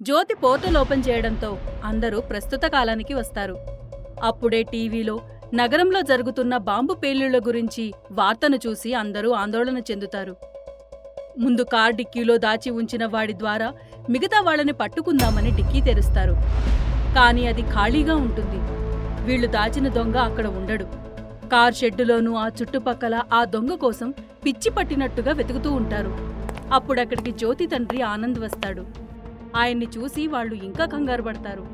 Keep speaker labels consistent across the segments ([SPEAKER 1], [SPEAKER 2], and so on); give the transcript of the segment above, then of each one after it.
[SPEAKER 1] జ్యోతి portal open చేయడంతో అందరూ ప్రస్తుత కాలానికి వస్తారు. అప్పుడే టీవీలో నగరంలో జరుగుతున్న బాంబు పేలుళ్ళ గురించి వార్తను చూసి అందరూ ఆందోళన చెందుతారు. ముందు కార్ డిక్కీలో దాచి ఉంచిన వాడి ద్వారా మిగతా వాళ్ళని పట్టుకుందామని డిక్కీ తెరుస్తారు. కానీ అది ఖాళీగా ఉంటుంది. వీళ్ళు దాచిన దొంగ అక్కడ ఉండడు. కార్ షెడ్డులోనూ ఆ చుట్టుపక్కల ఆ దొంగ కోసం పిచ్చి పట్టినట్టుగా వెతుకుతూ ఉంటారు. అప్పుడక్కడికి జ్యోతి తండ్రి ఆనంద్ వస్తాడు. ఆయన్ని చూసి వాళ్ళు ఇంకా కంగారు పడతారు.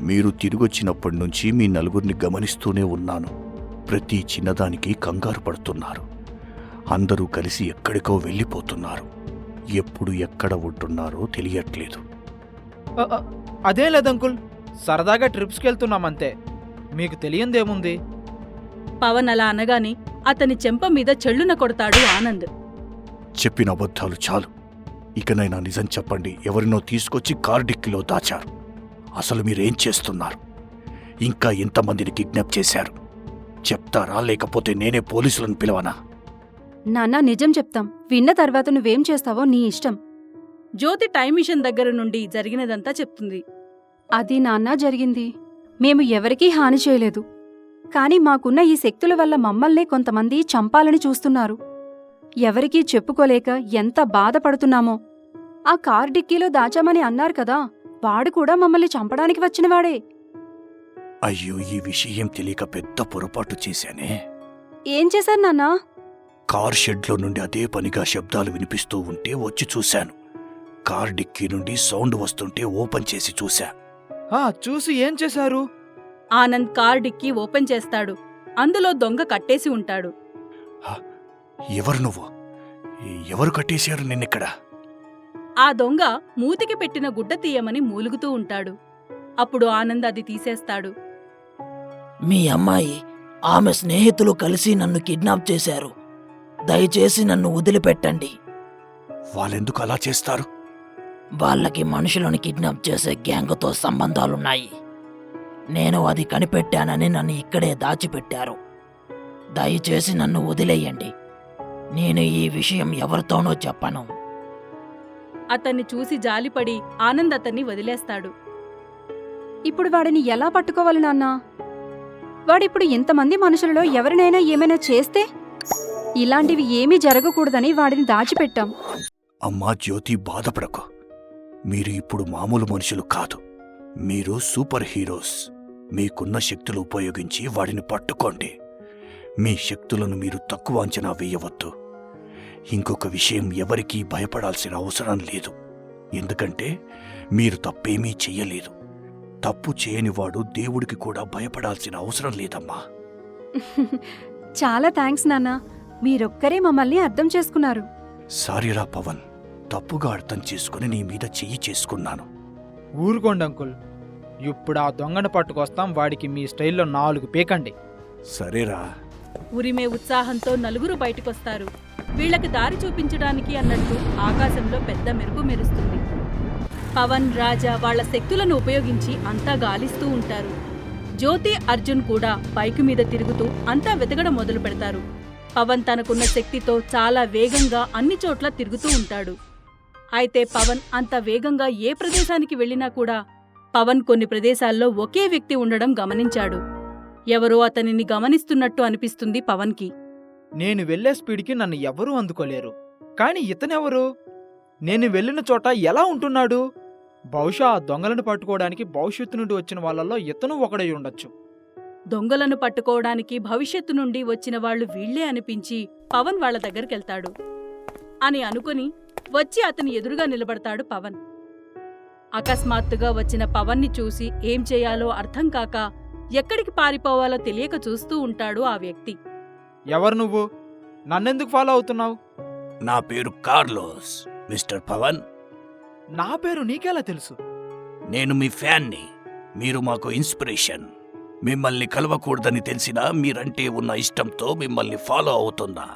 [SPEAKER 2] మీరు తిరిగొచ్చినప్పటి నుంచి మీ నలుగురిని గమనిస్తూనే ఉన్నాను. ప్రతి చిన్నదానికి కంగారు పడుతున్నారు. అందరూ కలిసి ఎక్కడికో వెళ్ళిపోతున్నారు. ఎప్పుడు ఎక్కడ ఉంటున్నారో తెలియట్లేదు.
[SPEAKER 3] అదేం లేదు అంకుల్ సరదాగా ట్రిప్స్కి వెళ్తున్నామంతే మీకు తెలియందేముంది?
[SPEAKER 1] పవన్ అలా అనగానే అతని చెంప మీద చెళ్ళున కొడతాడు ఆనంద్.
[SPEAKER 2] చెప్పిన అబద్ధాలు చాలు. ఇకనైనా నిజం చెప్పండి. ఎవరినో తీసుకొచ్చి కార్ డిక్కీలో దాచారు. అసలు మీరేం చేస్తున్నారు? ఇంకా ఎంతమందిని కిడ్నాప్ చేశారు? చెప్తారా? లేకపోతే నేనే పోలీసులను పిలవనా?
[SPEAKER 4] నాన్న నిజం చెప్తాం. విన్న తర్వాత నువ్వేం చేస్తావో నీ ఇష్టం.
[SPEAKER 1] జ్యోతి టైం మిషన్ దగ్గర నుండి జరిగినదంతా చెప్తుంది.
[SPEAKER 4] అది నాన్న జరిగింది. మేము ఎవరికీ హాని చేయలేదు. కాని మాకున్న ఈ శక్తుల వల్ల మమ్మల్నే కొంతమంది చంపాలని చూస్తున్నారు. ఎవరికీ చెప్పుకోలేక ఎంత బాధపడుతున్నామో ఆ కార్ డిక్కీలో దాచామని అన్నారు కదా వాడు కూడా మమ్మల్ని చంపడానికి వచ్చినవాడే.
[SPEAKER 2] అయ్యో ఈ విషయం తెలియక పెద్ద పొరపాటు చేశానే.
[SPEAKER 4] ఏం చేశారు నాన్నా?
[SPEAKER 2] కార్ షెడ్లో నుండి అదే పనిగా శబ్దాలు వినిపిస్తూ ఉంటే వచ్చి చూశాను. కార్ డిక్కీ నుండి సౌండ్ వస్తుంటే ఓపెన్ చేసి చూశా.
[SPEAKER 3] ఆ, చూసి ఏం చేశారు?
[SPEAKER 1] ఆనంద్ కార్ డిక్కీ ఓపెన్ చేస్తాడు. అందులో దొంగ కట్టేసి ఉంటాడు.
[SPEAKER 2] ఎవరు నువ్వు? ఎవరు కట్టేశారు నిన్నిక్కడ?
[SPEAKER 1] ఆ దొంగ మూతికి పెట్టిన గుడ్డ తీయమని మూలుగుతూ ఉంటాడు. అప్పుడు ఆనంద్ అది తీసేస్తాడు.
[SPEAKER 5] మీ అమ్మాయి ఆమె స్నేహితులు కలిసి నన్ను కిడ్నాప్ చేశారు. దయచేసి నన్ను వదిలిపెట్టండి.
[SPEAKER 2] వాళ్ళెందుకు అలా చేస్తారు?
[SPEAKER 5] వాళ్ళకి మనుషులను కిడ్నాప్ చేసే గ్యాంగ్తో సంబంధాలున్నాయి. నేను అది కనిపెట్టానని నన్ను ఇక్కడే దాచిపెట్టారు. దయచేసి నన్ను వదిలేయండి. నేను ఈ విషయం ఎవరితోనూ చెప్పను.
[SPEAKER 1] అతన్ని చూసి జాలిపడి ఆనంద్ అతన్ని వదిలేస్తాడు.
[SPEAKER 4] ఇప్పుడు వాడిని ఎలా పట్టుకోవాలి నాన్నా? వాడిప్పుడు ఇంతమంది మనుషులలో ఎవరినైనా ఏమైనా చేస్తే? ఇలాంటివి ఏమీ జరగకూడదని వాడిని దాచిపెట్టాం.
[SPEAKER 2] అమ్మా జ్యోతి బాధపడకు. మీరు ఇప్పుడు మామూలు మనుషులు కాదు. మీరు సూపర్ హీరోస్. మీకున్న శక్తులు ఉపయోగించి వాడిని పట్టుకోండి. మీ శక్తులను మీరు తక్కువ అంచనా వేయవద్దు. ఇంకొక విషయం ఎవరికీ భయపడాల్సిన అవసరం లేదు. ఎందుకంటే మీరు తప్పేమీ చెయ్యలేదు. తప్పు చేయనివాడు దేవుడికి కూడా భయపడాల్సిన అవసరం లేదమ్మా.
[SPEAKER 4] చాలా థ్యాంక్స్ నాన్నా. మీరొక్కరే మమ్మల్ని అర్థం చేసుకున్నారు.
[SPEAKER 2] సారీరా పవన్ తప్పుగా అర్థం చేసుకుని నీ మీద చెయ్యి చేసుకున్నాను.
[SPEAKER 3] ఊరుకోండి అంకుల్. ఇప్పుడు ఆ దొంగను పట్టుకొస్తాం వాడికి మీ స్టైల్లో నాలుగు పీకండి.
[SPEAKER 2] సరేరా.
[SPEAKER 1] ఉరిమే ఉత్సాహంతో నలుగురు బయటకొస్తారు. వీళ్ళకి దారి చూపించడానికి అన్నట్టు ఆకాశంలో పెద్ద మెరుపు మెరుస్తుంది. పవన్ రాజా వాళ్ళ శక్తులను ఉపయోగించి అంతా గాలిస్తూ ఉంటారు. జ్యోతి అర్జున్ కూడా బైకు మీద తిరుగుతూ అంతా వెతకడం మొదలు పెడతారు. పవన్ తనకున్న శక్తితో చాలా వేగంగా అన్ని చోట్ల తిరుగుతూ ఉంటాడు. అయితే పవన్ అంత వేగంగా ఏ ప్రదేశానికి వెళ్ళినా కూడా పవన్ కొన్ని ప్రదేశాల్లో ఒకే వ్యక్తి ఉండడం గమనించాడు. ఎవరో అతనిని గమనిస్తున్నట్టు అనిపిస్తుంది పవన్కి.
[SPEAKER 3] నేను వెళ్ళే స్పీడ్కి నన్ను ఎవరూ అందుకోలేరు. కానీ ఇతనెవరు? నేను వెళ్ళిన చోట ఎలా ఉంటున్నాడు? బహుశా దొంగలను పట్టుకోవడానికి భవిష్యత్తు నుండి వచ్చిన వాళ్ళల్లో ఇతను ఒకడై ఉండొచ్చు.
[SPEAKER 1] దొంగలను పట్టుకోవడానికి భవిష్యత్తు నుండి వచ్చిన వాళ్ళు వీళ్ళే అనిపించి పవన్ వాళ్ళ దగ్గరికెళ్తాడు అని అనుకుని వచ్చి అతని ఎదురుగా నిలబడతాడు పవన్. అకస్మాత్తుగా వచ్చిన పవన్ని చూసి ఏం చేయాలో అర్థం కాక ఎక్కడికి పారిపోవాలో తెలియక చూస్తూ ఉంటాడు ఆ వ్యక్తి.
[SPEAKER 3] ఎవరు నువ్వు? నన్నెందుకు ఫాలో అవుతున్నావు?
[SPEAKER 2] నా పేరు కార్లోస్ మిస్టర్ పవన్.
[SPEAKER 3] నా పేరు నీకెలా తెలుసు?
[SPEAKER 2] నేను మీ ఫ్యాన్ని. మీరు మాకు ఇన్స్పిరేషన్. మిమ్మల్ని కలవకూడదని తెలిసినా మీరంటే ఉన్న ఇష్టంతో మిమ్మల్ని ఫాలో అవుతున్నా.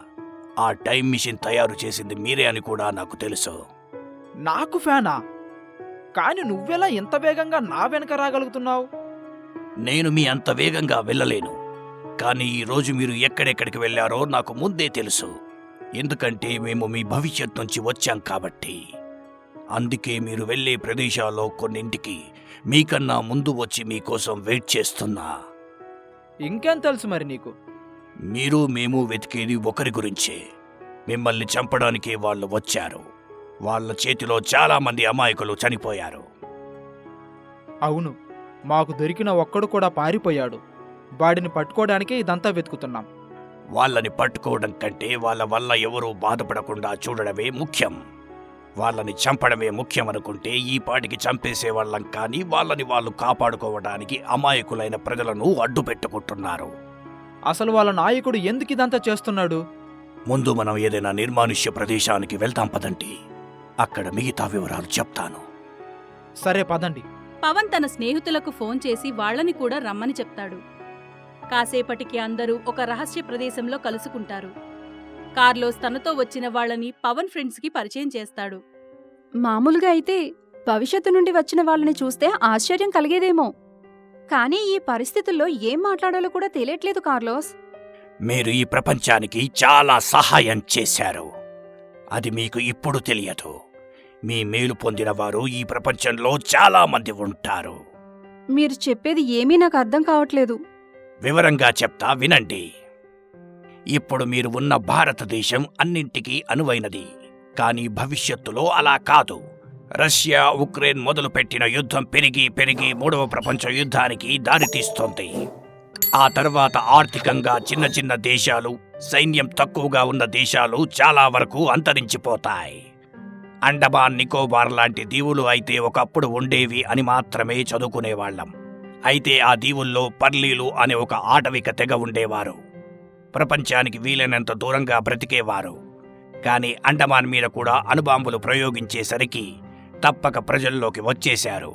[SPEAKER 2] ఆ టైం మిషన్ తయారు చేసింది మీరే అని కూడా నాకు తెలుసు.
[SPEAKER 3] నాకు ఫ్యానా? కానీ నువ్వెలా ఇంత వేగంగా నా వెనక రాగలుగుతున్నావు?
[SPEAKER 2] నేను మీ అంత వేగంగా వెళ్ళలేను. కానీ ఈ రోజు మీరు ఎక్కడెక్కడికి వెళ్ళారో నాకు ముందే తెలుసు. ఎందుకంటే మేము మీ భవిష్యత్ నుంచి వచ్చాం కాబట్టి.
[SPEAKER 6] అందుకే మీరు వెళ్ళే ప్రదేశాల్లో కొన్నింటికి మీకన్నా ముందు వచ్చి మీకోసం వెయిట్ చేస్తున్నా.
[SPEAKER 3] ఇంకేం తెలుసు మరి నీకు?
[SPEAKER 6] మీరు మేము వెతికేది ఒకరి గురించే. మిమ్మల్ని చంపడానికే వాళ్ళు వచ్చారు. వాళ్ళ చేతిలో చాలా మంది అమాయకులు చనిపోయారు.
[SPEAKER 3] అవును. మాకు దొరికిన ఒక్కడు కూడా పారిపోయాడు. వాడిని పట్టుకోవడానికే ఇదంతా వెతుకుతున్నాం.
[SPEAKER 6] వాళ్ళని పట్టుకోవడం కంటే వాళ్ళ వల్ల ఎవరూ బాధపడకుండా చూడడమే ముఖ్యం. వాళ్ళని చంపడమే ముఖ్యం అనుకుంటే ఈ పాటికి చంపేసే వాళ్ళం కానీ వాళ్ళని వాళ్ళు కాపాడుకోవడానికి అమాయకులైన ప్రజలను అడ్డు పెట్టుకుంటున్నారు.
[SPEAKER 3] అసలు వాళ్ళ నాయకుడు ఎందుకు ఇదంతా చేస్తున్నాడు?
[SPEAKER 6] ముందు మనం ఏదైనా నిర్మానుష్య ప్రదేశానికి వెళ్తాం పదండి. అక్కడ మిగతా వివరాలు చెప్తాను.
[SPEAKER 3] సరే పదండి.
[SPEAKER 1] పవన్ తన స్నేహితులకు ఫోన్ చేసి వాళ్ళని కూడా రమ్మని చెప్తాడు. కాసేపటికి అందరూ ఒక రహస్య ప్రదేశంలో కలుసుకుంటారు. కార్లోస్ తనతో వచ్చిన వాళ్ళని పవన్ ఫ్రెండ్స్కి పరిచయం చేస్తాడు.
[SPEAKER 4] మామూలుగా అయితే భవిష్యత్తు నుండి వచ్చిన వాళ్ళని చూస్తే ఆశ్చర్యం కలిగేదేమో. కానీ ఈ పరిస్థితుల్లో ఏం మాట్లాడాలో కూడా తెలియట్లేదు కార్లోస్.
[SPEAKER 6] మీరు ఈ ప్రపంచానికి చాలా సహాయం చేశారు. అది మీకు ఇప్పుడు తెలియదు. మీ మేలు పొందిన వారు ఈ ప్రపంచంలో చాలా మంది ఉంటారు.
[SPEAKER 4] మీరు చెప్పేది ఏమీ నాకు అర్థం కావట్లేదు.
[SPEAKER 6] వివరంగా చెప్తా వినండి. ఇప్పుడు మీరు ఉన్న భారతదేశం అన్నింటికీ అనువైనది. కానీ భవిష్యత్తులో అలా కాదు. రష్యా ఉక్రెయిన్ మొదలుపెట్టిన యుద్ధం పెరిగి పెరిగి మూడవ ప్రపంచ యుద్ధానికి దారితీస్తోంది. ఆ తర్వాత ఆర్థికంగా చిన్న చిన్న దేశాలు సైన్యం తక్కువగా ఉన్న దేశాలు చాలా వరకు అంతరించిపోతాయి. అండమాన్ నికోబార్ లాంటి దీవులు అయితే ఒకప్పుడు ఉండేవి అని మాత్రమే చదువుకునేవాళ్ళం అయితే ఆ దీవుల్లో పర్లీలు అనే ఒక ఆటవిక తెగ ఉండేవారు. ప్రపంచానికి వీలైనంత దూరంగా బ్రతికేవారు. కానీ అండమాన్ మీద కూడా అణుబాంబులు ప్రయోగించేసరికి తప్పక ప్రజల్లోకి వచ్చేశారు.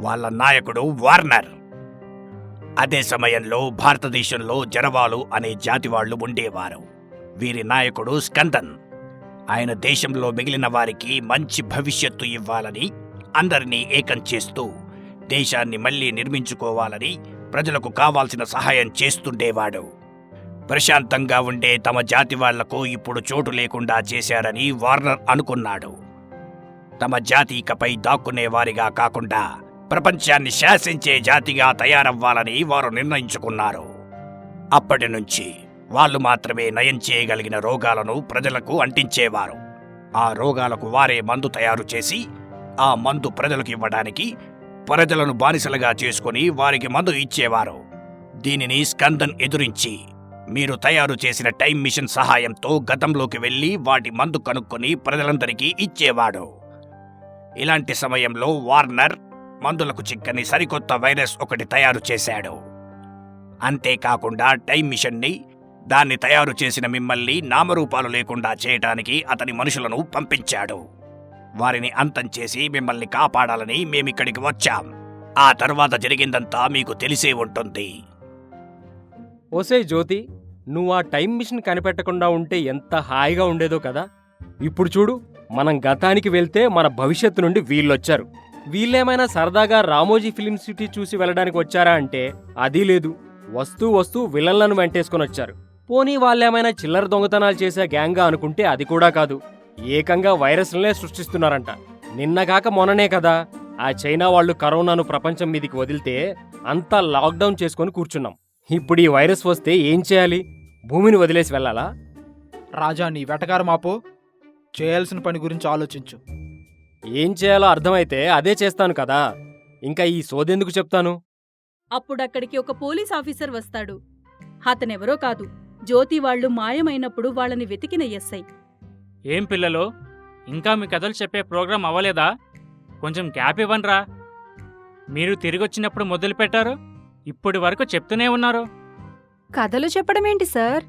[SPEAKER 6] వాళ్ళ నాయకుడు వార్నర్. అదే సమయంలో భారతదేశంలో జరవాలు అనే జాతి వాళ్ళు ఉండేవారు. వీరి నాయకుడు స్కందన్. ఆయన దేశంలో మిగిలిన వారికి మంచి భవిష్యత్తు ఇవ్వాలని అందరినీ ఏకం చేస్తూ దేశాన్ని మళ్ళీ నిర్మించుకోవాలని ప్రజలకు కావాల్సిన సహాయం చేస్తుండేవాడు. ప్రశాంతంగా ఉండే తమ జాతి వాళ్ళకు ఇప్పుడు చోటు లేకుండా చేశారని వార్నర్ అనుకున్నాడు. తమ జాతికపై దాక్కునే వారిగా కాకుండా ప్రపంచాన్ని శాసించే జాతిగా తయారవ్వాలని వారు నిర్ణయించుకున్నారు. అప్పటి నుంచి వాళ్ళు మాత్రమే నయం చేయగలిగిన రోగాలను ప్రజలకు అంటించేవారు. ఆ రోగాలకు వారే మందు తయారు చేసి ఆ మందు ప్రజలకు ఇవ్వడానికి ప్రజలను బానిసలుగా చేసుకుని వారికి మందు ఇచ్చేవారు. దీనిని స్కందన్ ఎదురించి మీరు తయారు చేసిన టైం మిషన్ సహాయంతో గతంలోకి వెళ్ళి వాటి మందు కనుక్కొని ప్రజలందరికీ ఇచ్చేవాడు. ఇలాంటి సమయంలో వార్నర్ మందులకు చిక్కని సరికొత్త వైరస్ ఒకటి తయారు చేశాడు. అంతేకాకుండా టైం మిషన్ని దాన్ని తయారు చేసిన మిమ్మల్ని నామరూపాలు లేకుండా చేయటానికి అతని మనుషులను పంపించాడు. వారిని అంతం చేసి మిమ్మల్ని కాపాడాలని మేమిక్కడికి వచ్చాం. ఆ తర్వాత జరిగిందంతా మీకు తెలిసే ఉంటుంది.
[SPEAKER 7] ఓసే జ్యోతి నువ్వు ఆ టైం మిషన్ కనిపెట్టకుండా ఉంటే ఎంత హాయిగా ఉండేదో కదా? ఇప్పుడు చూడు మనం గతానికి వెళ్తే మన భవిష్యత్తు నుండి వీళ్ళొచ్చారు. వీళ్ళేమైనా సరదాగా రామోజీ ఫిలిం సిటీ చూసి వెళ్ళడానికి వచ్చారా అంటే అది లేదు. వస్తూ వస్తూ విలన్లను వెంటేసుకొని వచ్చారు పోనీ వాళ్ళేమైనా చిల్లర దొంగతనాలు చేసే గ్యాంగ్గా అనుకుంటే అది కూడా కాదు. ఏకంగా వైరస్లనే సృష్టిస్తున్నారంట. నిన్నగాక మొన్ననే కదా ఆ చైనా వాళ్ళు కరోనాను ప్రపంచం మీదికి వదిలితే అంతా లాక్డౌన్ చేసుకొని కూర్చున్నాం. ఇప్పుడు ఈ వైరస్ వస్తే ఏం చేయాలి? భూమిని వదిలేసి వెళ్ళాలా?
[SPEAKER 3] రాజా నీ వెటకారం ఆపు. చేయాల్సిన పని గురించి ఆలోచించు.
[SPEAKER 7] ఏం చేయాలో అర్థమైతే అదే చేస్తాను కదా. ఇంకా ఈ సోదెందుకు చెప్తాను?
[SPEAKER 1] అప్పుడక్కడికి ఒక పోలీస్ ఆఫీసర్ వస్తాడు. అతనెవరో కాదు. జ్యోతి వాళ్ళు మాయమైనప్పుడు వాళ్ళని వెతికిన ఎస్ఐ.
[SPEAKER 8] ఏం పిల్లలు? ఇంకా మీ కథలు చెప్పే ప్రోగ్రాం అవ్వలేదా? కొంచెం గ్యాప్ ఇవ్వనరా. మీరు తిరిగొచ్చినప్పుడు మొదలు పెట్టారు? ఇప్పటి వరకు చెప్తూనే ఉన్నారు.
[SPEAKER 4] కథలు చెప్పడమేంటి సార్?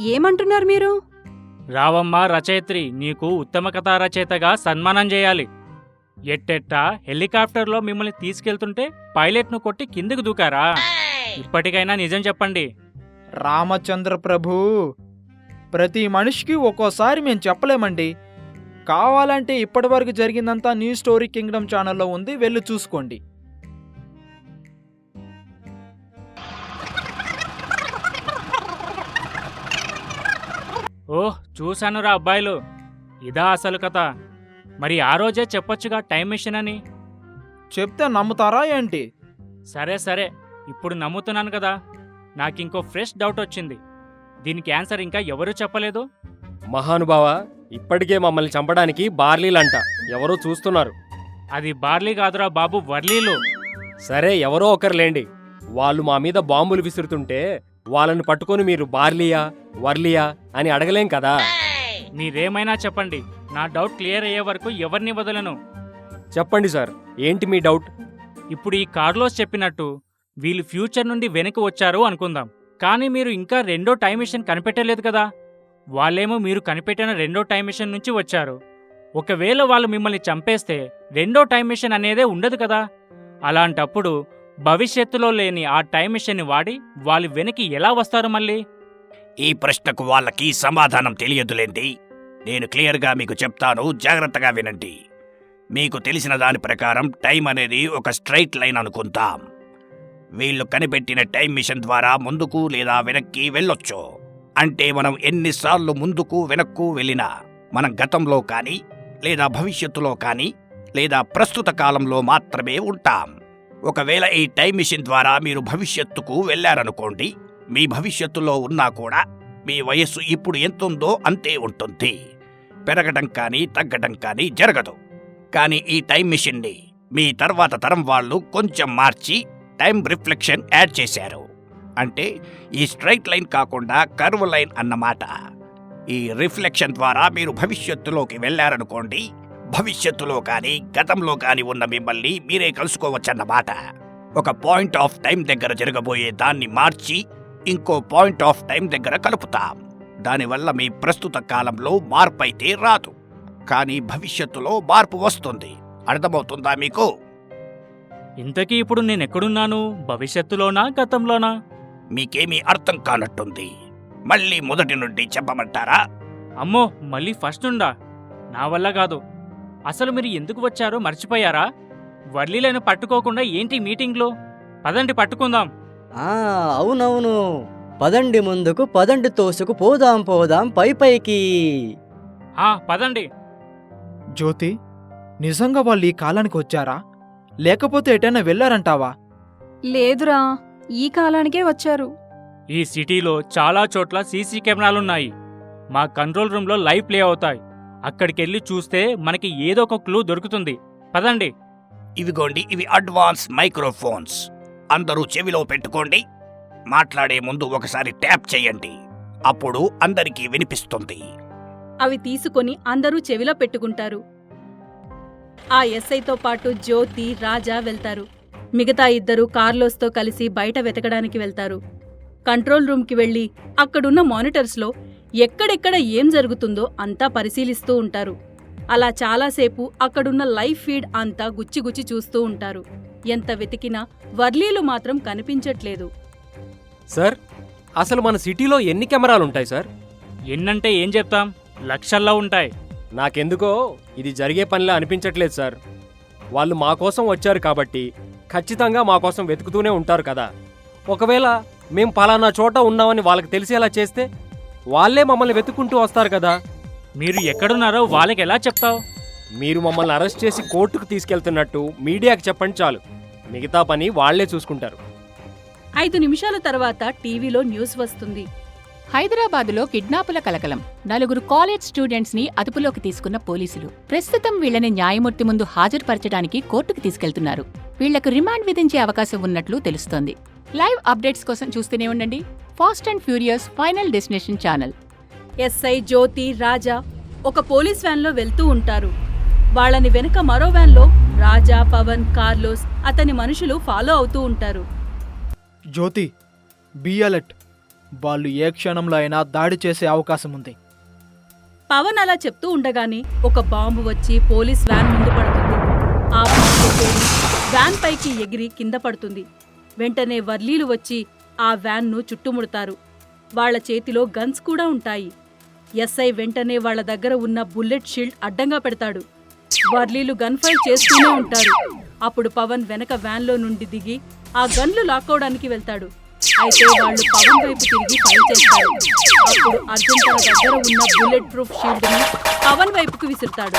[SPEAKER 4] ఏమంటున్నారు మీరు?
[SPEAKER 8] రావమ్మ రచయిత్రి నీకు ఉత్తమ కథా రచయితగా సన్మానం చేయాలి. ఎట్టెట్టా హెలికాప్టర్లో మిమ్మల్ని తీసుకెళ్తుంటే పైలట్ను కొట్టి కిందకు దూకారా? ఇప్పటికైనా నిజం చెప్పండి.
[SPEAKER 3] రామచంద్ర ప్రభు ప్రతి మనిషికి ఒక్కోసారి మేము చెప్పలేమండి. కావాలంటే ఇప్పటివరకు జరిగిందంతా న్యూస్ స్టోరీ కింగ్డమ్ ఛానల్లో ఉంది వెళ్ళి చూసుకోండి.
[SPEAKER 8] ఓహ్ చూశానురా అబ్బాయిలు. ఇదా అసలు కథ. మరి ఆ రోజే చెప్పొచ్చుగా టైం మెషిన్ అని?
[SPEAKER 3] చెప్తే నమ్ముతారా ఏంటి?
[SPEAKER 8] సరే సరే. ఇప్పుడు నమ్ముతున్నాను కదా. నాకింకో ఫ్రెష్ డౌట్ వచ్చింది. దీనికి ఆన్సర్ ఇంకా ఎవరూ చెప్పలేదు?
[SPEAKER 7] మహానుభావ ఇప్పటికే మమ్మల్ని చంపడానికి బార్లీలంట. ఎవరో చూస్తున్నారు.
[SPEAKER 8] అది బార్లీ కాదురా బాబు వర్లీలు.
[SPEAKER 7] సరే ఎవరో ఒకరులేండి. వాళ్ళు మా మీద బాంబులు విసురుతుంటే వాళ్ళని పట్టుకొని మీరు బార్లియా వర్లియా అని అడగలేం కదా?
[SPEAKER 8] మీరేమైనా చెప్పండి. నా డౌట్ క్లియర్ అయ్యే వరకు ఎవరిని వదలను?
[SPEAKER 7] చెప్పండి సార్ ఏంటి మీ డౌట్?
[SPEAKER 8] ఇప్పుడు ఈ కార్లోస్ చెప్పినట్టు వీళ్ళు ఫ్యూచర్ నుండి వెనక్కి వచ్చారు అనుకుందాం. కానీ మీరు ఇంకా రెండో టైం మిషన్ కనిపెట్టలేదు కదా? వాళ్ళేమో మీరు కనిపెట్టిన రెండో టైం మిషన్ నుంచి వచ్చారు. ఒకవేళ వాళ్ళు మిమ్మల్ని చంపేస్తే రెండో టైం మిషన్ అనేదే ఉండదు కదా? అలాంటప్పుడు భవిష్యత్తులో లేని ఆ టైం మిషన్ని వాడి వాళ్ళు వెనక్కి ఎలా వస్తారు మళ్ళీ?
[SPEAKER 6] ఈ ప్రశ్నకు వాళ్ళకి సమాధానం తెలియదులేండి. నేను క్లియర్గా మీకు చెప్తాను జాగ్రత్తగా వినండి. మీకు తెలిసిన దాని ప్రకారం టైం అనేది ఒక స్ట్రైట్ లైన్ అనుకుంటాం. వీళ్ళు కనిపెట్టిన టైం మిషన్ ద్వారా ముందుకు లేదా వెనక్కి వెళ్ళొచ్చు. అంటే మనం ఎన్నిసార్లు ముందుకు వెనక్కు వెళ్ళినా మనం గతంలో కానీ లేదా భవిష్యత్తులో కానీ లేదా ప్రస్తుత కాలంలో మాత్రమే ఉంటాం. ఒకవేళ ఈ టైం మిషన్ ద్వారా మీరు భవిష్యత్తుకు వెళ్ళారనుకోండి మీ భవిష్యత్తులో ఉన్నా కూడా మీ వయస్సు ఇప్పుడు ఎంతుందో అంతే ఉంటుంది. పెరగడం కానీ తగ్గడం కానీ జరగదు. కానీ ఈ టైం మిషన్ని మీ తర్వాత తరం వాళ్ళు కొంచెం మార్చి టైం రిఫ్లెక్షన్ యాడ్ చేశారు. అంటే ఈ స్ట్రైట్ లైన్ కాకుండా కర్వ్ లైన్ అన్నమాట. ఈ రిఫ్లెక్షన్ ద్వారా మీరు భవిష్యత్తులోకి వెళ్ళారనుకోండి భవిష్యత్తులో కానీ గతంలో కానీ ఉన్న మిమ్మల్ని మీరే కలుసుకోవచ్చన్నమాట. ఒక పాయింట్ ఆఫ్ టైం దగ్గర జరగబోయే దాన్ని మార్చి ఇంకో పాయింట్ ఆఫ్ టైం దగ్గర కలుపుతాం. దానివల్ల మీ ప్రస్తుత కాలంలో మార్పు అయితే రాదు. కానీ భవిష్యత్తులో మార్పు వస్తుంది. అర్థమవుతుందా మీకు?
[SPEAKER 8] ఇంతకీ ఇప్పుడు నేను ఎక్కడున్నాను భవిష్యత్తులోనా గతంలోనా?
[SPEAKER 6] మీకేమీ అర్థం కానట్టుంది. మళ్ళీ మొదటి నుండి చెప్పమంటారా?
[SPEAKER 8] అమ్మో మళ్ళీ ఫస్ట్ నుండా? నా వల్ల కాదు. అసలు మీరు ఎందుకు వచ్చారో మర్చిపోయారా? వర్లీలను పట్టుకోకుండా ఏంటి మీటింగ్లో? పదండి పట్టుకుందాం.
[SPEAKER 9] ఆ అవునవును. పదండి ముందుకు పదండి తోసుకు పోదాం పోదాం పై పైకి.
[SPEAKER 8] ఆ పదండి.
[SPEAKER 3] జ్యోతి నిజంగా వాళ్ళు ఈ కాలానికి వచ్చారా? లేకపోతే ఎటైనా వెళ్ళారంటావా?
[SPEAKER 4] లేదురా ఈ కాలానికే వచ్చారు.
[SPEAKER 8] ఈ సిటీలో చాలా చోట్ల సీసీ కెమెరాలున్నాయి. మా కంట్రోల్ రూమ్లో లైవ్ ప్లే అవుతాయి. అక్కడికెళ్ళి చూస్తే మనకి ఏదో ఒక క్లూ దొరుకుతుంది. పదండి.
[SPEAKER 6] ఇవిగోండి ఇవి అడ్వాన్స్ మైక్రోఫోన్స్. అందరూ చెవిలో పెట్టుకోండి. మాట్లాడే ముందు ఒకసారి ట్యాప్ చేయండి. అప్పుడు అందరికీ వినిపిస్తుంది.
[SPEAKER 1] అవి తీసుకొని అందరూ చెవిలో పెట్టుకుంటారు. ఆ ఎస్ఐతో పాటు జ్యోతి రాజా వెళ్తారు. మిగతా ఇద్దరు కార్లోస్తో కలిసి బయట వెతకడానికి వెళ్తారు. కంట్రోల్ రూమ్కి వెళ్ళి అక్కడున్న మానిటర్స్లో ఎక్కడెక్కడ ఏం జరుగుతుందో అంతా పరిశీలిస్తూ ఉంటారు. అలా చాలాసేపు అక్కడున్న లైవ్ ఫీడ్ అంతా గుచ్చిగుచ్చి చూస్తూ ఉంటారు. ఎంత వెతికినా వర్లీలు మాత్రం కనిపించట్లేదు.
[SPEAKER 7] సార్ అసలు మన సిటీలో ఎన్ని కెమెరాలు ఉంటాయి సార్?
[SPEAKER 8] ఎన్నంటే ఏం చెప్తాం? లక్షల్లో ఉంటాయి.
[SPEAKER 7] నాకెందుకో ఇది జరిగే పనిలా అనిపించట్లేదు సార్. వాళ్ళు మా కోసం వచ్చారు కాబట్టి ఖచ్చితంగా మా కోసం వెతుకుతూనే ఉంటారు కదా. ఒకవేళ మేం పలానా చోట ఉన్నామని వాళ్ళకి తెలిసేలా చేస్తే వాళ్ళే మమ్మల్ని వెతుక్కుంటూ వస్తారు కదా.
[SPEAKER 8] మీరు ఎక్కడున్నారో వాళ్ళకి ఎలా చెప్తావు?
[SPEAKER 7] మీరు మమ్మల్ని అరెస్ట్ చేసి కోర్టుకు తీసుకెళ్తున్నట్టు మీడియాకి చెప్పండి చాలు. మిగతా పని వాళ్ళే చూసుకుంటారు.
[SPEAKER 1] ఐదు నిమిషాల తర్వాత టీవీలో న్యూస్ వస్తుంది.
[SPEAKER 10] హైదరాబాదులో కిడ్నాపుల కలకలం. నలుగురు కాలేజ్ స్టూడెంట్స్ని అదుపులోకి తీసుకున్న పోలీసులు. ప్రస్తుతం వీళ్ళని న్యాయమూర్తి ముందు హాజరుపరచడానికి కోర్టుకు తీసుకెళ్తున్నారు. వీళ్ళకు రిమాండ్ విధించే అవకాశం ఉన్నట్లు తెలుస్తోంది. లైవ్ అప్డేట్స్ కోసం చూస్తూనే ఉండండి. Fast and furious final destination channel.
[SPEAKER 1] SI Jyoti Raja ఒక పోలీస్ వ్యాన్లో వెళ్తూ ఉంటారు. వాళ్ళని వెనుక మరో వ్యాన్లో రాజా పవన్ కార్లోస్ అతని మనుషులు ఫాలో అవుతూ ఉంటారు.
[SPEAKER 3] Jyoti be alert. వాళ్ళు ఏ క్షణంలో అయినా దాడి చేసే అవకాశం ఉంది.
[SPEAKER 1] పవన్ అలా చెప్తూ ఉండగానే ఒక బాంబు వచ్చి పోలీస్ వ్యాన్ ముందు పడుతుంది. ఆ బాంబు పేలి వ్యాన్ పైకి ఎగిరి కింద పడుతుంది. వెంటనే వర్లీలు వచ్చి ఆ వ్యాన్ను చుట్టుముడతారు. వాళ్ళ చేతిలో గన్స్ కూడా ఉంటాయి. ఎస్ఐ వెంటనే వాళ్ళ దగ్గర ఉన్న బుల్లెట్ షీల్డ్ అడ్డంగా పెడతాడు. వర్లీలు గన్ ఫైర్ చేస్తూనే ఉంటారు. అప్పుడు పవన్ వెనక వ్యాన్లో నుండి దిగి ఆ గన్లు లాక్కోవడానికి వెళ్తాడు. అయితే వాళ్ళు పవన్ వైపు తిరిగి ఫైర్ చేస్తారు. అప్పుడు అర్జున్ తన దగ్గర ఉన్న బుల్లెట్ ప్రూఫ్ షీల్డ్ని పవన్ వైపుకు విసురుతాడు.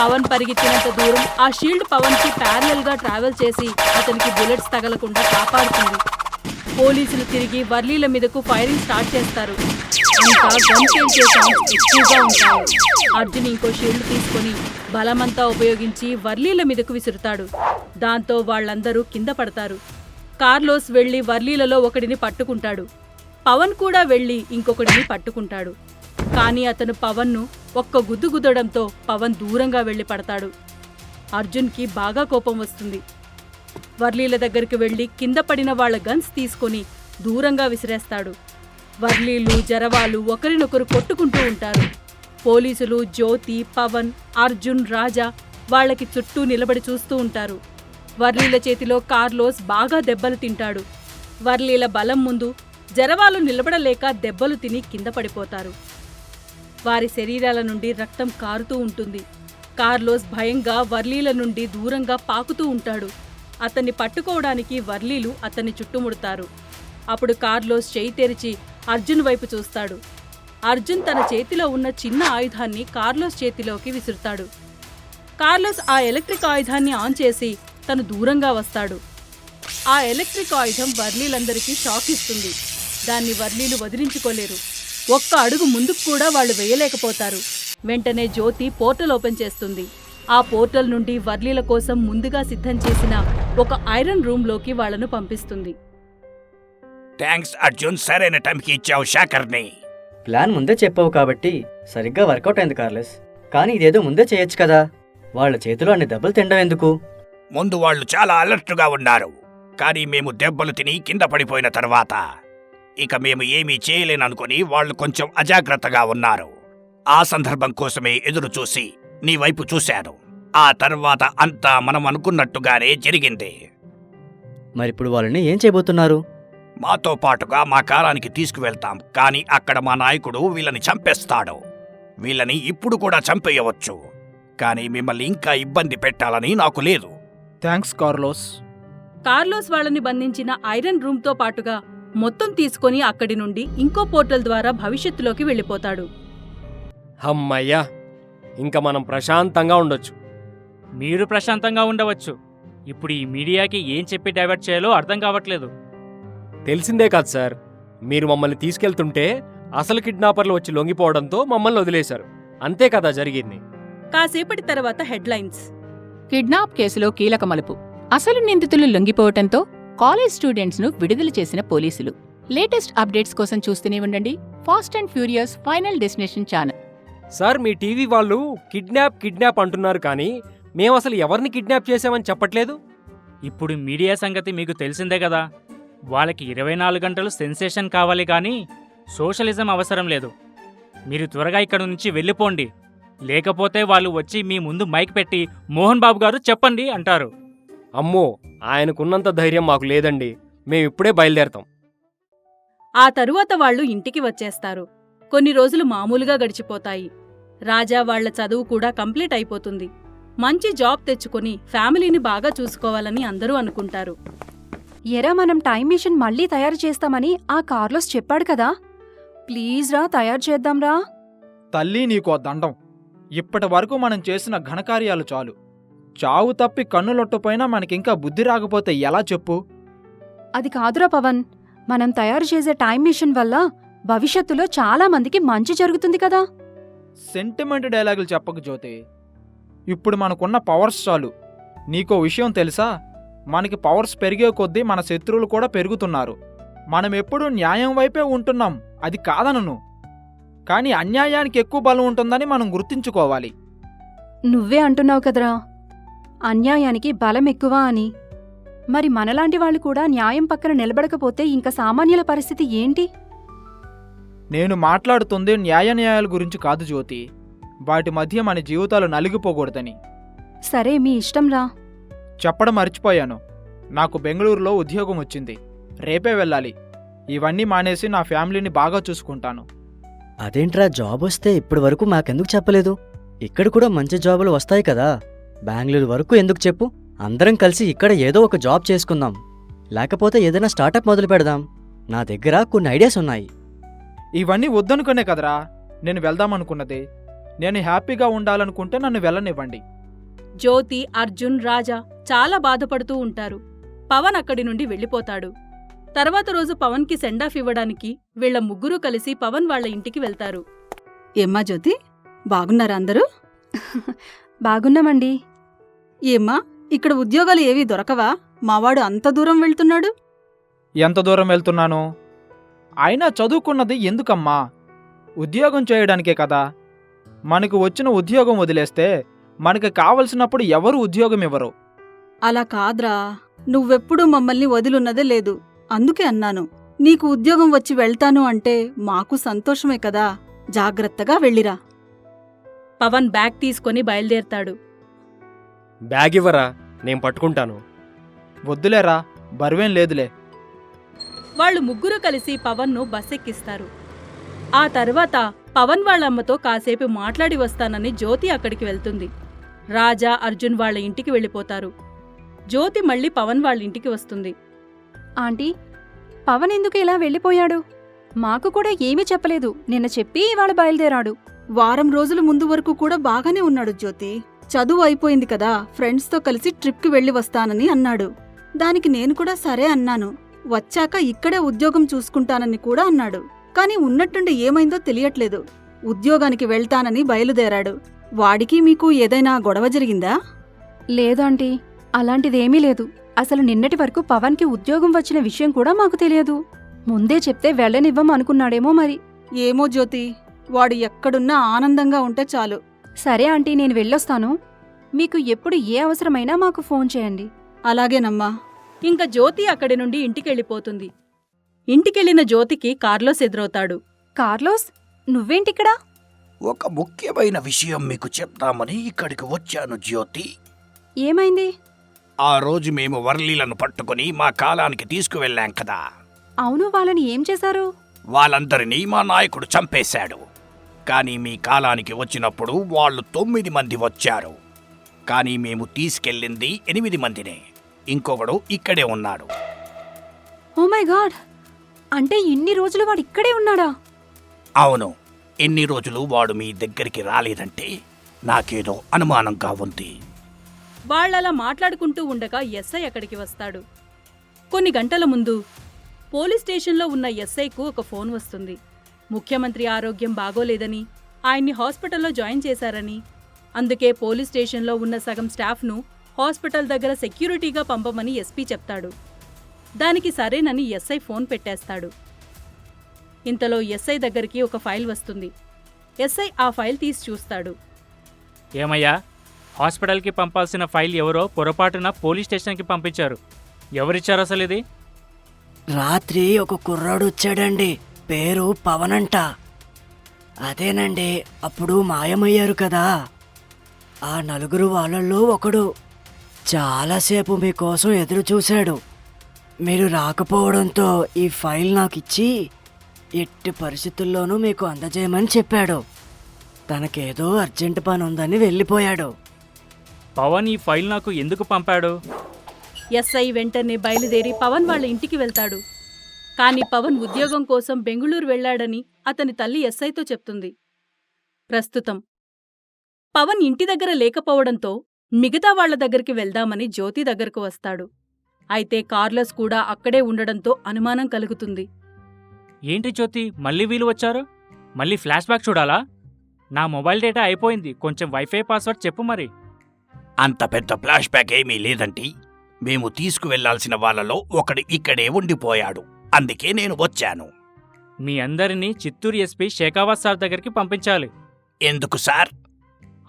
[SPEAKER 1] పవన్ పరిగెత్తినంత దూరం ఆ షీల్డ్ పవన్కి ప్యారలల్గా ట్రావెల్ చేసి అతనికి బుల్లెట్స్ తగలకుండా కాపాడుతుంది. పోలీసులు తిరిగి వర్లీల మీదకు ఫైరింగ్ స్టార్ట్ చేస్తారు. గన్ ఛాన్స్ ఎక్కువగా ఉంటాయి. అర్జున్ ఇంకో షీల్డ్ తీసుకొని బలమంతా ఉపయోగించి వర్లీల మీదకు విసురుతాడు. దాంతో వాళ్ళందరూ కింద పడతారు. కార్లోస్ వెళ్ళి వర్లీలలో ఒకడిని పట్టుకుంటాడు. పవన్ కూడా వెళ్ళి ఇంకొకడిని పట్టుకుంటాడు. కానీ అతను పవన్ను ఒక్క గుద్దు గుద్దడంతో పవన్ దూరంగా వెళ్ళి పడతాడు. అర్జున్కి బాగా కోపం వస్తుంది. వర్లీల దగ్గరికి వెళ్ళి కింద పడిన వాళ్ళ గన్స్ తీసుకొని దూరంగా విసిరేస్తాడు. వర్లీలు జరవాలు ఒకరినొకరు కొట్టుకుంటూ ఉంటారు. పోలీసులు జ్యోతి పవన్ అర్జున్ రాజా వాళ్ళకి చుట్టూ నిలబడి చూస్తూ ఉంటారు. వర్లీల చేతిలో కార్లోస్ బాగా దెబ్బలు తింటాడు. వర్లీల బలం ముందు జరవాలు నిలబడలేక దెబ్బలు తిని కింద పడిపోతారు. వారి శరీరాల నుండి రక్తం కారుతూ ఉంటుంది. కార్లోస్ భయంగా వర్లీల నుండి దూరంగా పాకుతూ ఉంటాడు. అతన్ని పట్టుకోవడానికి వర్లీలు అతన్ని చుట్టుముడతారు. అప్పుడు కార్లోస్ చేయి తెరిచి అర్జున్ వైపు చూస్తాడు. అర్జున్ తన చేతిలో ఉన్న చిన్న ఆయుధాన్ని కార్లోస్ చేతిలోకి విసురుతాడు. కార్లోస్ ఆ ఎలక్ట్రిక్ ఆయుధాన్ని ఆన్ చేసి తను దూరంగా వస్తాడు. ఆ ఎలక్ట్రిక్ ఆయుధం వర్లీలందరికీ షాక్ ఇస్తుంది. దాన్ని వర్లీలు వదిలించుకోలేరు. ఒక్క అడుగు ముందుకు కూడా వాళ్ళు వేయలేకపోతారు. వెంటనే జ్యోతి పోర్టల్ ఓపెన్ చేస్తుంది. ఆ పోర్టల్ నుండి వర్లీల కోసం ముందుగా సిద్ధం చేసిన ఒక ఐరన్ రూమ్లోకి వాళ్ళను పంపిస్తుంది.
[SPEAKER 6] థ్యాంక్స్ అర్జున్ సరైన టైంకి ఇచ్చావు శాకర్ని
[SPEAKER 9] ప్లాన్ ముందే చెప్పావు కాబట్టి సరిగ్గా వర్కౌట్ అయింది కార్లెస్. కానీ ఇదేదో ముందే చేయొచ్చు కదా. వాళ్ళ చేతిలో అన్ని దెబ్బలు తినడం ఎందుకు?
[SPEAKER 6] ముందు వాళ్ళు చాలా అలర్ట్గా ఉన్నారు. కానీ మేము దెబ్బలు తిని కింద పడిపోయిన తర్వాత ఇక మేము ఏమీ చేయలేననుకుని వాళ్ళు కొంచెం అజాగ్రత్తగా ఉన్నారు. ఆ సందర్భం కోసమే ఎదురు చూసి నీ వైపు చూశాను. ఆ తర్వాత అంతా మనం అనుకున్నట్టుగానే జరిగింది.
[SPEAKER 9] మరిప్పుడు వాళ్ళని ఏం చేయబోతున్నారు?
[SPEAKER 6] మాతో పాటుగా మా కాలానికి తీసుకువెళ్తాం. కానీ అక్కడ మా నాయకుడు వీళ్ళని చంపేస్తాడు. వీళ్ళని ఇప్పుడు కూడా చంపేయవచ్చు. కానీ మిమ్మల్ని ఇంకా ఇబ్బంది పెట్టాలని నాకు లేదు.
[SPEAKER 3] థ్యాంక్స్ కార్లోస్
[SPEAKER 1] కార్లోస్ వాళ్ళని బంధించిన ఐరన్ రూమ్తో పాటుగా మొత్తం తీసుకొని అక్కడి నుండి ఇంకో పోర్టల్ ద్వారా భవిష్యత్తులోకి వెళ్ళిపోతాడు.
[SPEAKER 7] హమ్మయ్యా ఇంకా మనం ప్రశాంతంగా ఉండొచ్చు.
[SPEAKER 8] మీరు ప్రశాంతంగా ఉండవచ్చు. ఇప్పుడు ఈ మీడియాకి ఏం చెప్పి డైవర్ట్ చేయాలో అర్థం కావట్లేదు.
[SPEAKER 7] తెలిసిందే కాదు సార్. మీరు మమ్మల్ని తీసుకెళ్తుంటే అసలు కిడ్నాపర్లు వచ్చి లొంగిపోవడంతో మమ్మల్ని వదిలేశారు. అంతే కదా జరిగింది.
[SPEAKER 1] కాసేపటి తర్వాత హెడ్లైన్స్.
[SPEAKER 10] కిడ్నాప్ కేసులో కీలక మలుపు. అసలు నిందితులు లొంగిపోవటంతో కాలేజ్ స్టూడెంట్స్ను విడుదల చేసిన పోలీసులు. లేటెస్ట్ అప్డేట్స్ కోసం చూస్తూనే ఉండండి. Fast and furious final destination channel.
[SPEAKER 7] Sir me TV వాళ్ళు కిడ్నాప్ కిడ్నాప్ అంటున్నారు కానీ మేము అసలు ఎవరిని కిడ్నాప్ చేశామని చెప్పట్లేదు?
[SPEAKER 8] ఇప్పుడు మీడియా సంగతి మీకు తెలిసిందే కదా. వాళ్ళకి ఇరవై నాలుగు గంటలు సెన్సేషన్ కావాలి కానీ సోషలిజం అవసరం లేదు. మీరు త్వరగా ఇక్కడ నుంచి వెళ్ళిపోండి. లేకపోతే వాళ్ళు వచ్చి మీ ముందు మైక్ పెట్టి మోహన్ బాబు గారు చెప్పండి అంటారు.
[SPEAKER 7] అమ్మో ఆయనకున్నంత ధైర్యం మాకు లేదండి. మేము ఇప్పుడే బయలుదేరతాం.
[SPEAKER 1] ఆ తరువాత వాళ్ళు ఇంటికి వచ్చేస్తారు. కొన్ని రోజులు మామూలుగా గడిచిపోతాయి. రాజా వాళ్ళ చదువు కూడా కంప్లీట్ అయిపోతుంది. మంచి జాబ్ తెచ్చుకొని ఫ్యామిలీని బాగా చూసుకోవాలని అందరూ అనుకుంటారు.
[SPEAKER 4] ఎరా మనం టైం మిషన్ మళ్ళీ తయారు చేస్తామని ఆ కార్లోస్ చెప్పాడు కదా. ప్లీజ్ రా తయారు చేద్దాంరా
[SPEAKER 3] తల్లి నీకో దండం. ఇప్పటి వరకు మనం చేసిన ఘనకార్యాలు చాలు. చావు తప్పి కన్నులొట్టపోయినా మనకింకా బుద్ధి రాకపోతే ఎలా చెప్పు?
[SPEAKER 4] అది కాదురా పవన్. మనం తయారు చేసే టైం మిషన్ వల్ల భవిష్యత్తులో చాలా మందికి మంచి జరుగుతుంది కదా.
[SPEAKER 3] సెంటిమెంట్ డైలాగులు చెప్పకు జ్యోతి. ఇప్పుడు మనకున్న పవర్స్ చాలు. నీకో విషయం తెలుసా? మనకి పవర్స్ పెరిగే కొద్దీ మన శత్రువులు కూడా పెరుగుతున్నారు. మనం ఎప్పుడూ న్యాయం వైపే ఉంటున్నాం. అది కాదనను. కానీ అన్యాయానికి ఎక్కువ బలం ఉంటుందని మనం గుర్తుంచుకోవాలి.
[SPEAKER 4] నువ్వే అంటున్నావు కదరా. అన్యాయానికి బలం ఎక్కువ అని. మరి మనలాంటి వాళ్ళు కూడా న్యాయం పక్కన నిలబడకపోతే ఇంక సామాన్యుల పరిస్థితి ఏంటి?
[SPEAKER 3] నేను మాట్లాడుతుంది న్యాయ న్యాయాల గురించి కాదు జ్యోతి. వాటి మధ్య మన జీవితాలు నలిగిపోకూడదని.
[SPEAKER 4] సరే మీ ఇష్టంరా
[SPEAKER 3] చెప్పడం మర్చిపోయాను. నాకు బెంగళూరులో ఉద్యోగం వచ్చింది. రేపే వెళ్ళాలి. ఇవన్నీ మానేసి నా ఫ్యామిలీని బాగా చూసుకుంటాను.
[SPEAKER 9] అదేంట్రా జాబ్ వస్తే ఇప్పటి వరకు మాకెందుకు చెప్పలేదు? ఇక్కడ కూడా మంచి జాబులు వస్తాయి కదా. బెంగళూరు వరకు ఎందుకు చెప్పు? అందరం కలిసి ఇక్కడ ఏదో ఒక జాబ్ చేసుకుందాం. లేకపోతే ఏదైనా స్టార్టప్ మొదలు పెడదాం. నా దగ్గర కొన్ని ఐడియాస్ ఉన్నాయి.
[SPEAKER 3] ఇవన్నీ వద్దనుకునే కదరా. నేను వెళ్దామనుకున్నది. నేను హ్యాపీగా ఉండాలనుకుంటే నన్ను వెళ్ళనివ్వండి.
[SPEAKER 1] జ్యోతి అర్జున్ రాజా చాలా బాధపడుతూ ఉంటారు. పవన్ అక్కడి నుండి వెళ్ళిపోతాడు. తర్వాత రోజు పవన్కి సెండాఫ్ ఇవ్వడానికి వీళ్ళ ముగ్గురూ కలిసి పవన్ వాళ్ళ ఇంటికి వెళ్తారు.
[SPEAKER 11] ఏమ్మా జ్యోతి? బాగున్నారా అందరూ?
[SPEAKER 4] బాగున్నామండి.
[SPEAKER 11] ఏమ్మా ఇక్కడ ఉద్యోగాలు ఏవీ దొరకవా? మావాడు అంత దూరం వెళ్తున్నాడు.
[SPEAKER 3] ఎంత దూరం వెళ్తున్నాను? అయినా చదువుకున్నది ఎందుకమ్మా? ఉద్యోగం చేయడానికే కదా. మనకు వచ్చిన ఉద్యోగం వదిలేస్తే మనకి కావలసినప్పుడు ఎవరు ఉద్యోగం ఇవ్వరు?
[SPEAKER 11] అలా కాద్రా. నువ్వెప్పుడూ మమ్మల్ని వదిలున్నదే లేదు. అందుకే అన్నాను నీకు ఉద్యోగం వచ్చి వెళ్తాను అంటే మాకు సంతోషమే కదా జాగ్రత్తగా వెళ్ళిరా.
[SPEAKER 1] పవన్ బ్యాగ్ తీసుకొని బయలుదేరతాడు.
[SPEAKER 7] బ్యాగ్ ఇవ్వరా నేను పట్టుకుంటాను.
[SPEAKER 3] వద్దులేరా బరువేం లేదులే.
[SPEAKER 1] వాళ్ళు ముగ్గురు కలిసి పవన్ను బస్సెక్కిస్తారు. ఆ తర్వాత పవన్ వాళ్ళ అమ్మతో కాసేపు మాట్లాడి వస్తానని జ్యోతి అక్కడికి వెళ్తుంది. రాజా అర్జున్ వాళ్ళ ఇంటికి వెళ్ళిపోతారు. జ్యోతి మళ్ళీ పవన్ వాళ్ళ ఇంటికి వస్తుంది.
[SPEAKER 4] ఆంటీ పవన్ ఎందుకు ఇలా వెళ్ళిపోయాడు? మాకు కూడా ఏమీ చెప్పలేదు. నిన్న చెప్పి ఇవాళ బయలుదేరాడు.
[SPEAKER 11] వారం రోజుల ముందు వరకు కూడా బాగానే ఉన్నాడు జ్యోతి. చదువు అయిపోయింది కదా ఫ్రెండ్స్తో కలిసి ట్రిప్కి వెళ్ళి వస్తానని అన్నాడు. దానికి నేను కూడా సరే అన్నాను. వచ్చాక ఇక్కడే ఉద్యోగం చూసుకుంటానని కూడా అన్నాడు. కానీ ఉన్నట్టుండి ఏమైందో తెలియట్లేదు. ఉద్యోగానికి వెళ్తానని బయలుదేరాడు. వాడికి మీకు ఏదైనా గొడవ జరిగిందా?
[SPEAKER 4] లేదాంటీ అలాంటిదేమీ లేదు. అసలు నిన్నటి వరకు పవన్కి ఉద్యోగం వచ్చిన విషయం కూడా మాకు తెలియదు. ముందే చెప్తే వెళ్ళనివ్వం అనుకున్నాడేమో మరి.
[SPEAKER 11] ఏమో జ్యోతి వాడు ఎక్కడున్నా ఆనందంగా ఉంటే చాలు.
[SPEAKER 4] సరే ఆంటీ నేను వెళ్ళొస్తాను. మీకు ఎప్పుడు ఏ అవసరమైనా మాకు ఫోన్ చేయండి.
[SPEAKER 11] అలాగేనమ్మా.
[SPEAKER 1] ఇంక జ్యోతి అక్కడి నుండి ఇంటికెళ్ళిపోతుంది. ఇంటికెళ్ళిన జ్యోతికి కార్లోస్ ఎదురవుతాడు.
[SPEAKER 4] కార్లోస్ నువ్వేంటిక్కడా?
[SPEAKER 6] ఒక ముఖ్యమైన విషయం మీకు చెప్తామని ఇక్కడికి వచ్చాను జ్యోతి.
[SPEAKER 4] ఏమైంది?
[SPEAKER 6] ఆ రోజు మేము వర్లీలను పట్టుకుని మా కాలానికి తీసుకువెళ్ళాం కదా.
[SPEAKER 4] అవును వాళ్ళని ఏం చేశారు?
[SPEAKER 6] వాళ్ళందరినీ మా నాయకుడు చంపేశాడు. కానీ మీ కాలానికి వచ్చినప్పుడు వాళ్ళు తొమ్మిది మంది వచ్చారు. కానీ మేము తీసుకెళ్ళింది ఎనిమిది మందినే. ఇంకొకడు ఇక్కడే ఉన్నాడు.
[SPEAKER 4] ఓ మై గాడ్ అంటే ఇన్ని రోజులు వాడు ఇక్కడే ఉన్నాడా?
[SPEAKER 6] అవును. ఎన్ని రోజులు వాడు మీ దగ్గరికి రాలేదంటే నాకేదో అనుమానంగా ఉంది.
[SPEAKER 1] వాళ్ళలా మాట్లాడుకుంటూ ఉండగా ఎస్ఐ అక్కడికి వస్తాడు. కొన్ని గంటల ముందు పోలీస్ స్టేషన్లో ఉన్న ఎస్ఐకు ఒక ఫోన్ వస్తుంది. ముఖ్యమంత్రి ఆరోగ్యం బాగోలేదని ఆయన్ని హాస్పిటల్లో జాయిన్ చేశారని అందుకే పోలీస్ స్టేషన్లో ఉన్న సగం స్టాఫ్ను హాస్పిటల్ దగ్గర సెక్యూరిటీగా పంపమని ఎస్పీ చెప్తాడు. దానికి సరేనని ఎస్ఐ ఫోన్ పెట్టేస్తాడు. ఇంతలో ఎస్ఐ దగ్గరికి ఒక ఫైల్ వస్తుంది. ఎస్ఐ ఆ ఫైల్ తీసి చూస్తాడు.
[SPEAKER 8] ఏమయ్యా? హాస్పిటల్కి పంపాల్సిన ఫైల్ ఎవరో పొరపాటున పోలీస్ స్టేషన్కి పంపించారు. ఎవరిచ్చారు అసలు ఇది?
[SPEAKER 12] రాత్రి ఒక కుర్రాడు వచ్చాడండి. పేరు పవన్ అంట అదేనండి అప్పుడు మాయమయ్యారు కదా. ఆ నలుగురు వాళ్ళల్లో ఒకడు చాలాసేపు మీకోసం ఎదురు చూశాడు మీరు రాకపోవడంతో ఈ ఫైల్ నాకు ఇచ్చి ఎట్టి పరిస్థితుల్లోనూ మీకు అందజేయమని చెప్పాడు. తనకేదో అర్జెంట్ పని ఉందని వెళ్ళిపోయాడు.
[SPEAKER 8] పవన్ ఈ ఫైల్ నాకు ఎందుకు పంపాడు?
[SPEAKER 1] ఎస్ఐ వెంటనే బయలుదేరి పవన్ వాళ్ళ ఇంటికి వెళ్తాడు. కాని పవన్ ఉద్యోగం కోసం బెంగుళూరు వెళ్ళాడని అతని తల్లి ఎస్ఐతో చెప్తుంది. ప్రస్తుతం. పవన్ ఇంటి దగ్గర లేకపోవడంతో మిగతా వాళ్ళ దగ్గరికి వెళ్దామని జ్యోతి దగ్గరకు వస్తాడు. అయితే కార్లస్ కూడా అక్కడే ఉండడంతో అనుమానం కలుగుతుంది.
[SPEAKER 8] ఏంటి జ్యోతి మళ్ళీ వీలు వచ్చారు? మళ్ళీ ఫ్లాష్ బ్యాక్ చూడాలా? నా మొబైల్ డేటా అయిపోయింది. కొంచెం వైఫై పాస్వర్డ్ చెప్పు మరి.
[SPEAKER 6] అంత పెద్ద ఫ్లాష్ బ్యాక్ ఏమీ లేదండి. మేము తీసుకువెళ్ళాల్సిన వాళ్ళలో ఒకడు ఇక్కడే ఉండిపోయాడు. అందుకే నేను వచ్చాను.
[SPEAKER 8] మీ అందరినీ చిత్తూరు ఎస్పీ షేకావత్ సార్ దగ్గరికి పంపించాలి.
[SPEAKER 6] ఎందుకు సార్?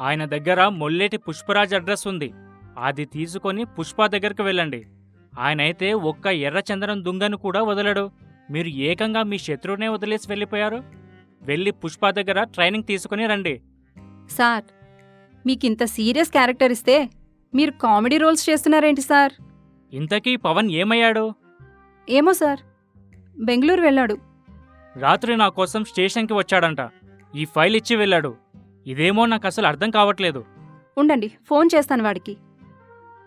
[SPEAKER 8] ఆయన దగ్గర మొల్లేటి పుష్పరాజ్ అడ్రస్ ఉంది. అది తీసుకొని పుష్ప దగ్గరికి వెళ్ళండి. ఆయనైతే ఒక్క ఎర్రచందనం దుంగను కూడా వదలడు. మీరు ఏకంగా మీ శత్రువునే వదిలేసి వెళ్ళిపోయారు. వెళ్ళి పుష్ప దగ్గర ట్రైనింగ్ తీసుకుని రండి.
[SPEAKER 4] సార్ మీకింత సీరియస్ క్యారెక్టర్ ఇస్తే మీరు కామెడీ రోల్స్ చేస్తున్నారేంటి సార్?
[SPEAKER 8] ఇంతకీ పవన్ ఏమయ్యాడు?
[SPEAKER 4] ఏమో సార్. బెంగళూరు వెళ్ళాడు.
[SPEAKER 8] రాత్రి నా కోసం స్టేషన్కి వచ్చాడంట. ఈ ఫైల్ ఇచ్చి వెళ్ళాడు. ఇదేమో నాకు అసలు అర్థం కావట్లేదు.
[SPEAKER 4] ఉండండి ఫోన్ చేస్తాను వాడికి.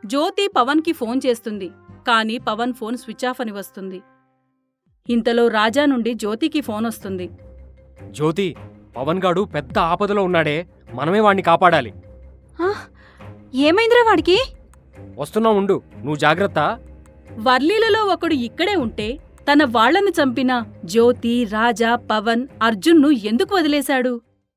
[SPEAKER 1] జ్యోతి పవన్కి ఫోన్ చేస్తుంది. కానీ పవన్ ఫోన్ స్విచ్ ఆఫ్ అని వస్తుంది. ఇంతలో రాజా నుండి జ్యోతికి ఫోన్ వస్తుంది.
[SPEAKER 7] జ్యోతి పవన్ గాడు పెద్ద ఆపదలో ఉన్నాడే. మనమే వాణ్ణి కాపాడాలి.
[SPEAKER 4] ఏమైందిరా వాడికి?
[SPEAKER 7] వస్తున్నా ఉండు నువ్వు జాగ్రత్త.
[SPEAKER 1] వర్లీలలో ఒకడు ఇక్కడే ఉంటే తన వాళ్ళను చంపిన జ్యోతి రాజా పవన్ అర్జున్ను ఎందుకు వదిలేశాడు?